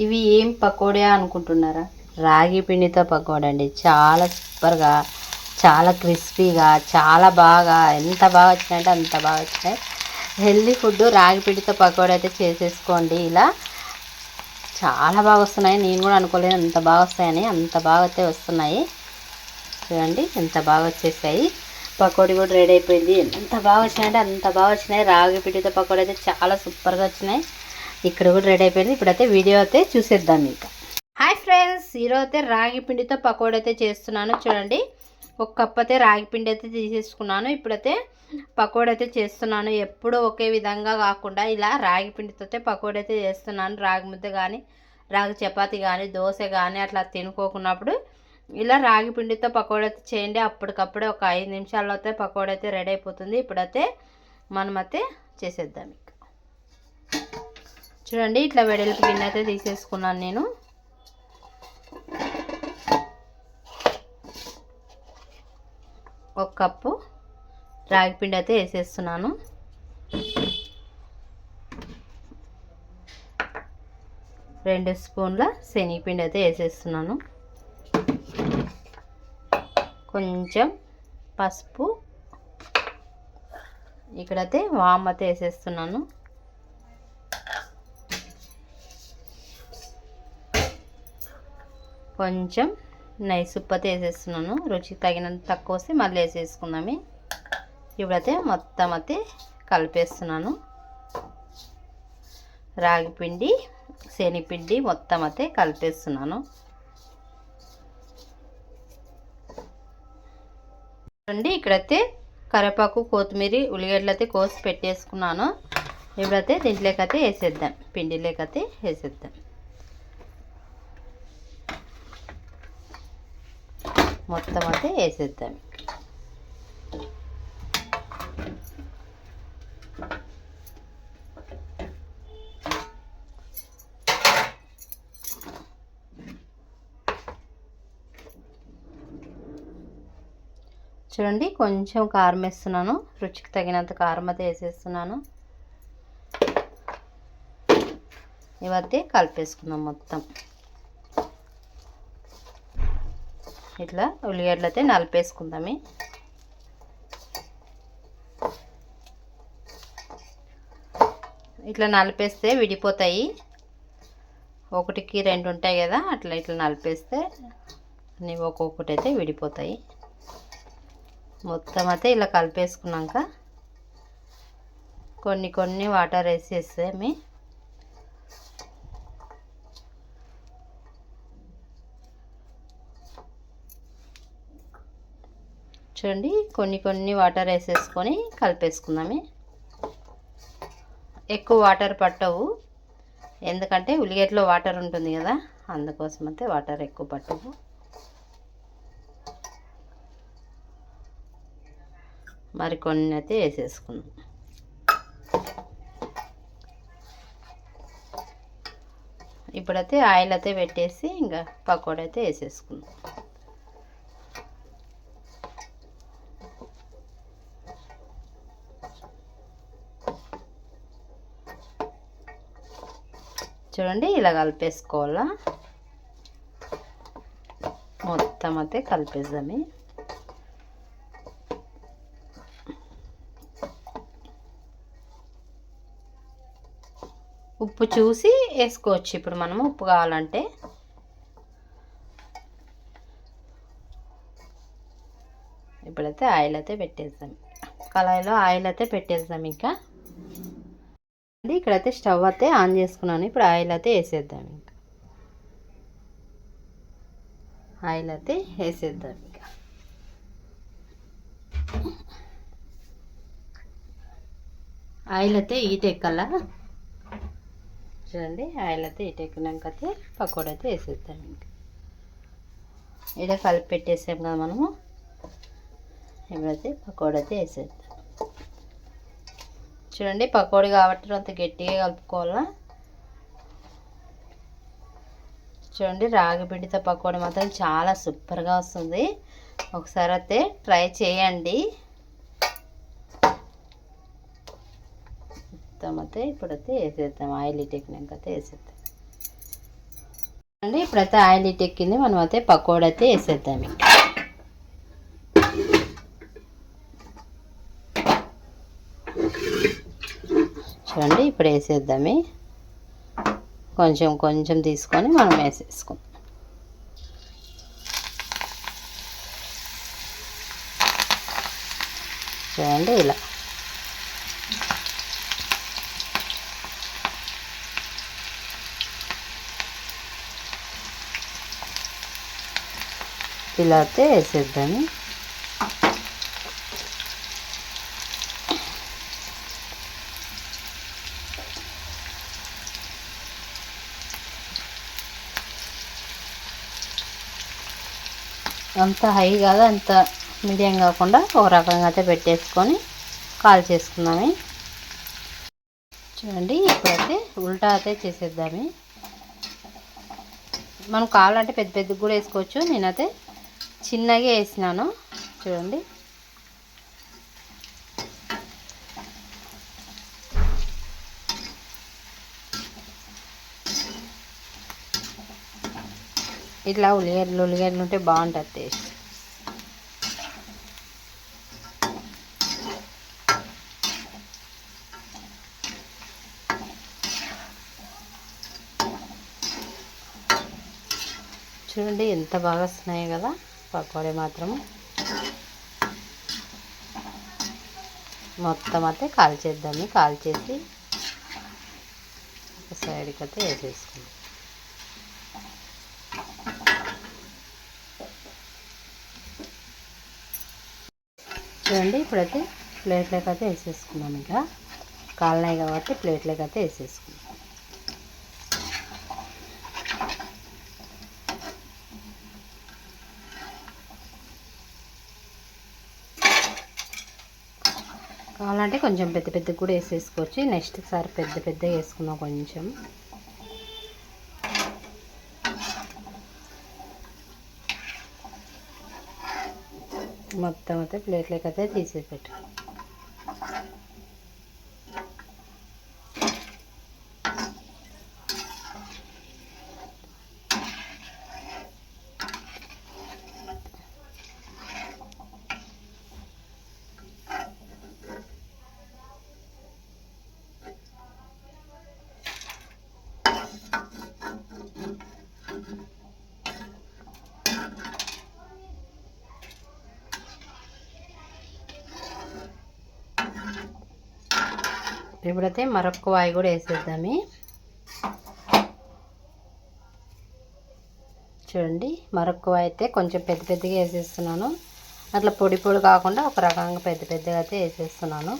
ఇవి ఏం పకోడా అనుకుంటున్నారా? రాగి పిండితో పకోడా అండి. చాలా సూపర్గా చాలా క్రిస్పీగా చాలా బాగా ఎంత బాగా వచ్చినాయంటే అంత బాగా వచ్చినాయి. హెల్దీ ఫుడ్ రాగి పిండితో పకోడా అయితే చేసేసుకోండి. ఇలా చాలా బాగా వస్తున్నాయి. నేను కూడా అనుకోలేదు అంత బాగా వస్తాయని. అంత బాగా అయితే వస్తున్నాయి. చూడండి ఎంత బాగా వచ్చేసాయి. పకోడీ కూడా రెడీ అయిపోయింది. ఎంత బాగా వచ్చినాయంటే అంత బాగా వచ్చినాయి. రాగి పిండితో పకోడీ అయితే చాలా సూపర్గా వచ్చినాయి. ఇక్కడ కూడా రెడీ అయిపోయింది. ఇప్పుడైతే వీడియో అయితే చూసేద్దాం ఇంకా. హాయ్ ఫ్రెండ్స్ ఈరోజు అయితే రాగి పిండితో పకోడీ అయితే చేస్తున్నాను. చూడండి ఒక కప్ అయితే రాగి పిండి అయితే తీసేసుకున్నాను. ఇప్పుడైతే పకోడీ అయితే చేస్తున్నాను. ఎప్పుడూ ఒకే విధంగా కాకుండా ఇలా రాగి పిండితో పకోడీ అయితే చేస్తున్నాను. రాగి ముద్ద కానీ రాగి చపాతి కానీ దోశ కానీ అట్లా తినుకోకున్నప్పుడు ఇలా రాగి పిండితో పకోడీ అయితే చేయండి. అప్పటికప్పుడే ఒక ఐదు నిమిషాల్లో అయితే పకోడీ అయితే రెడీ అయిపోతుంది. ఇప్పుడైతే మనమైతే చేసేద్దాం. చూడండి ఇట్లా వెడల్పు గిన్నె అయితే తీసేసుకున్నాను నేను. ఒక కప్పు రాగి పిండి అయితే వేసేస్తున్నాను. రెండు స్పూన్ల శనగపిండి అయితే వేసేస్తున్నాను. కొంచెం పసుపు. ఇక్కడైతే వామ్ అయితే వేసేస్తున్నాను. కొంచెం నైస్ ఉప్పతి వేసేస్తున్నాను. రుచికి తగినంత తక్కువ వస్తే మళ్ళీ వేసేసుకుందామే. ఇప్పుడైతే మొత్తం అయితే కలిపేస్తున్నాను. రాగి పిండి శనగపిండి మొత్తం అయితే కలిపేస్తున్నాను. చూడండి ఇక్కడైతే కరివేపాకు కొత్తిమీర ఉల్లిగడ్డలు అయితే కోసి పెట్టేసుకున్నాను. ఇప్పుడైతే దీంట్లోకి అయితే వేసేద్దాం. పిండిలోకి అయితే వేసేద్దాం. మొత్తం అయితే వేసేద్దాం చూడండి కొంచెం కారం వేస్తున్నాను. రుచికి తగినంత కారం అయితే వేసేస్తున్నాను. ఇవైతే కలిపేసుకుందాం మొత్తం. ఇట్లా ఉల్లిగడ్డలు అయితే నలిపేసుకుందామే. ఇట్లా నలిపేస్తే విడిపోతాయి. ఒకటికి రెండు ఉంటాయి కదా అట్లా ఇట్లా నలిపేస్తే అన్నీ ఒక్కొక్కటి అయితే విడిపోతాయి. మొత్తం అయితే ఇలా కలిపేసుకున్నాక కొన్ని కొన్ని వాటర్ వేసేసామి. చూడండి కొన్ని కొన్ని వాటర్ వేసేసుకొని కలిపేసుకుందామే. ఎక్కువ వాటర్ పట్టవు. ఎందుకంటే ఉల్లిగడ్డలో వాటర్ ఉంటుంది కదా అందుకోసం అయితే వాటర్ ఎక్కువ పట్టవు. మరి కొన్ని అయితే వేసేసుకుందాం. ఇప్పుడైతే ఆయిల్ అయితే పెట్టేసి ఇంకా పకోడీ అయితే వేసేసుకుందాం. చూడండి ఇలా కలిపేసుకోవాలా? మొత్తం అయితే కలిపేద్దామే. ఉప్పు చూసి వేసుకోవచ్చు. ఇప్పుడు మనము ఉప్పు కావాలంటే. ఇప్పుడైతే ఆయిల్ అయితే పెట్టేద్దాం. కళాయిలో ఆయిల్ అయితే పెట్టేద్దాం ఇంకా. ఇక్కడైతే స్టవ్ అయితే ఆన్ చేసుకున్నాను. ఇప్పుడు ఆయిల్ అయితే వేసేద్దాం ఇంకా. ఆయిల్ అయితే వేసేద్దాం ఇంకా. ఆయిల్ అయితే ఈట ఎక్కాల చూడండి ఆయిల్ అయితే ఈట ఎక్కినాక అయితే పకోడీ అయితే వేసేద్దాం ఇంకా. ఇలా కలిపి పెట్టేసాం కదా మనము. ఇప్పుడైతే పకోడీ అయితే వేసేద్దాం. చూడండి పకోడీ కాబట్టి అంత గట్టిగా కలుపుకోవాలా. చూడండి రాగి పిండితో పకోడీ మాత్రం చాలా సూపర్గా వస్తుంది. ఒకసారి అయితే ట్రై చేయండి. మొత్తం అయితే ఇప్పుడైతే వేసేద్దాం ఆయిల్ టెక్నిక్ అయితే వేసేద్దాం. అండి ఇప్పుడైతే ఆయిల్ టెక్కింది మనం అయితే పకోడీ అయితే వేసేద్దాం ఇంకా. చూడండి ఇప్పుడు వేసేద్దామే. కొంచెం కొంచెం తీసుకొని మనం వేసేసుకుందాం. చూడండి ఇలా. ఇలా అయితే వేసేద్దాము. అంత హై కాదు అంత మీడియం కాకుండా ఒక రకంగా అయితే పెట్టేసుకొని కాల్ చేసుకుందాము. చూడండి ఇప్పుడైతే ఉల్టా అయితే చేసేద్దాము. మనం కావాలంటే పెద్ద పెద్ద కూడా వేసుకోవచ్చు. నేనైతే చిన్నగా వేసినాను. చూడండి. ఇట్లా ఉల్లిగడ్డలు ఉల్లిగడ్డలు ఉంటే బాగుంటుంది టేస్ట్. చూడండి ఎంత బాగా వస్తున్నాయి కదా పకోడీ మాత్రం మొత్తం అయితే కాల్ చేద్దాము కాల్ చేసి ఒక సైడ్కి అయితే వేసేసుకుందాం. చూడండి ఇప్పుడైతే ప్లేట్లోకి అయితే వేసేసుకున్నాం ఇంకా. కాలినాయి కాబట్టి ప్లేట్లోకి అయితే వేసేసుకున్నాం. కావాలంటే కొంచెం పెద్ద పెద్ద కూడా వేసేసుకోవచ్చు. నెక్స్ట్ సారి పెద్ద పెద్ద వేసుకుందాం కొంచెం. మొత్తం అయితే ప్లేట్లోకి అయితే తీసేసి పెట్టు. ఇప్పుడైతే మరొక వాయి కూడా వేసేద్దాము. చూడండి మరొక వాయి అయితే కొంచెం పెద్ద పెద్దగా వేసేస్తున్నాను. అట్లా పొడి పొడి కాకుండా ఒక రకంగా పెద్ద పెద్దగా అయితే వేసేస్తున్నాను.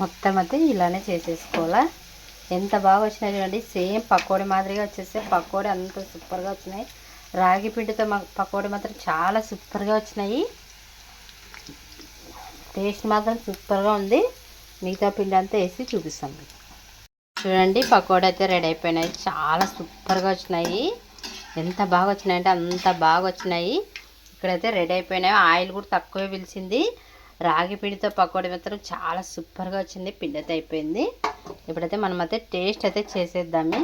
మొత్తం అయితే ఇలానే చేసేసుకోవాలా? ఎంత బాగా వచ్చినాయి చూడండి. సేమ్ పకోడీ మాదిరిగా వచ్చేస్తే పకోడీ అంత సూపర్గా వచ్చినాయి. రాగి పిండితో మా పకోడీ మాత్రం చాలా సూపర్గా వచ్చినాయి. టేస్ట్ మాత్రం సూపర్గా ఉంది. మిగతా పిండి అంతా వేసి చూపిస్తాం. మీకు చూడండి పకోడీ అయితే రెడీ అయిపోయినాయి. చాలా సూపర్గా వచ్చినాయి. ఎంత బాగా వచ్చినాయి అంటే అంత బాగా వచ్చినాయి. ఇక్కడైతే రెడీ అయిపోయినాయి. ఆయిల్ కూడా తక్కువే పిలిచింది. రాగి పిండితో పకోడీ మాత్రం చాలా సూపర్గా వచ్చింది పిండి అయితే అయిపోయింది. ఇప్పుడైతే మనం అయితే టేస్ట్ అయితే చేసేద్దాము.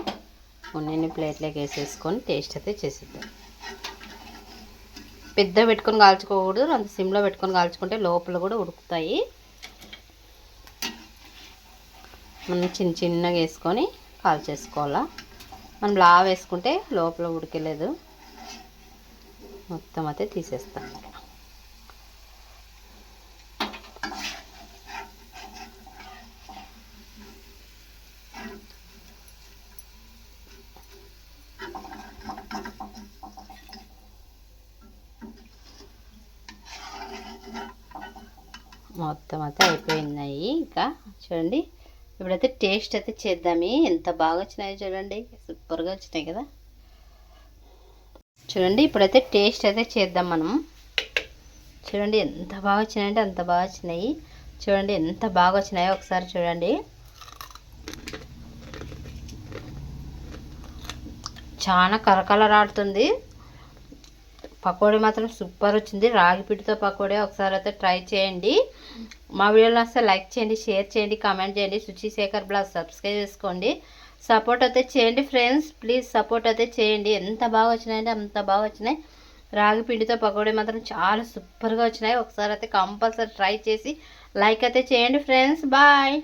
కొన్ని ప్లేట్లోకి వేసేసుకొని టేస్ట్ అయితే చేసేద్దాం. పెద్ద పెట్టుకొని కాల్చుకోకూడదు అంత సిమ్లో పెట్టుకొని కాల్చుకుంటే లోపల కూడా ఉడుకుతాయి. మనం చిన్న చిన్నగా వేసుకొని కాల్చేసుకోవాలా. మనం లా వేసుకుంటే లోపల ఉడికలేదు. మొత్తం అయితే తీసేస్తాం. మొత్తం అయితే అయిపోయినాయి. ఇంకా చూడండి ఇప్పుడైతే టేస్ట్ అయితే చేద్దామి. ఎంత బాగా వచ్చినాయో చూడండి. సూపర్గా వచ్చినాయి కదా. చూడండి ఇప్పుడైతే టేస్ట్ అయితే చేద్దాం మనం. చూడండి ఎంత బాగా వచ్చినాయంటే అంత బాగా వచ్చినాయి. చూడండి ఎంత బాగా వచ్చినాయో ఒకసారి చూడండి. చాలా కరకలరాడుతుంది పకోడీ మాత్రం సూపర్ వచ్చింది. రాగి పిండితో పకోడీ ఒకసారి అయితే ట్రై చేయండి. మా వీడియోలో వస్తే లైక్ చేయండి షేర్ చేయండి కామెంట్ చేయండి. శుచి శేఖర్ బ్లాగ్ సబ్స్క్రైబ్ చేసుకోండి. సపోర్ట్ అయితే చేయండి ఫ్రెండ్స్. ప్లీజ్ సపోర్ట్ అయితే చేయండి. ఎంత బాగా వచ్చినాయంటే అంత బాగా వచ్చినాయి. రాగి పిండితో పకోడీ మాత్రం చాలా సూపర్గా వచ్చినాయి. ఒకసారి అయితే కంపల్సరీ ట్రై చేసి లైక్ అయితే చేయండి ఫ్రెండ్స్. బాయ్.